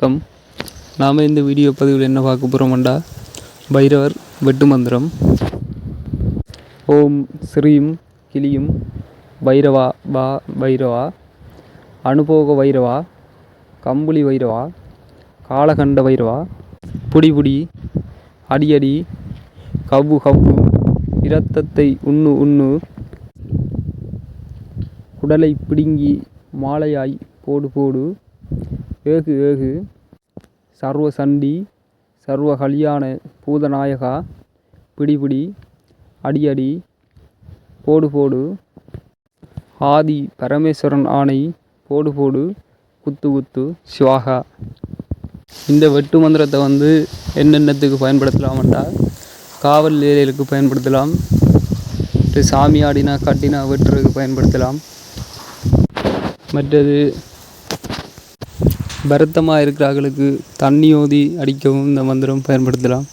வணக்கம். நாம் இந்த வீடியோ பதிவில் என்ன பார்க்க போகிறோம்டா பைரவர் வெட்டு மந்திரம் ஓம் ஸ்ரீம் கிளியும் பைரவா பா பைரவா. அனுபோக வைரவா கம்புலி வைரவா காலகண்ட வைரவா புடி புடி அடி அடி கவ்வு கவ்வு இரத்தத்தை உண்ணு உண்ணு. குடலை பிடுங்கி மாலையாய் போடு போடு. ஏகு ஏகு. சர்வ சண்டி சர்வ கல்யாண பூதநாயகா. பிடி பிடி. அடி அடி. போடு போடு. ஆதி பரமேஸ்வரன் ஆணை. போடு போடு. குத்து குத்து. சிவாகா. இந்த வெட்டு மந்திரத்தை வந்து என்னென்னத்துக்கு பயன்படுத்தலாம்டா? காவல் வேலைகளுக்கு பயன்படுத்தலாம். சாமி ஆடினா கட்டினா வெட்டுறதுக்கு பயன்படுத்தலாம். மற்றது வருத்தமாக இருக்கிறவர்களுக்கு தண்ணி ஊதி அடிக்கவும் இந்த மந்திரம் பயன்படுத்தலாம்.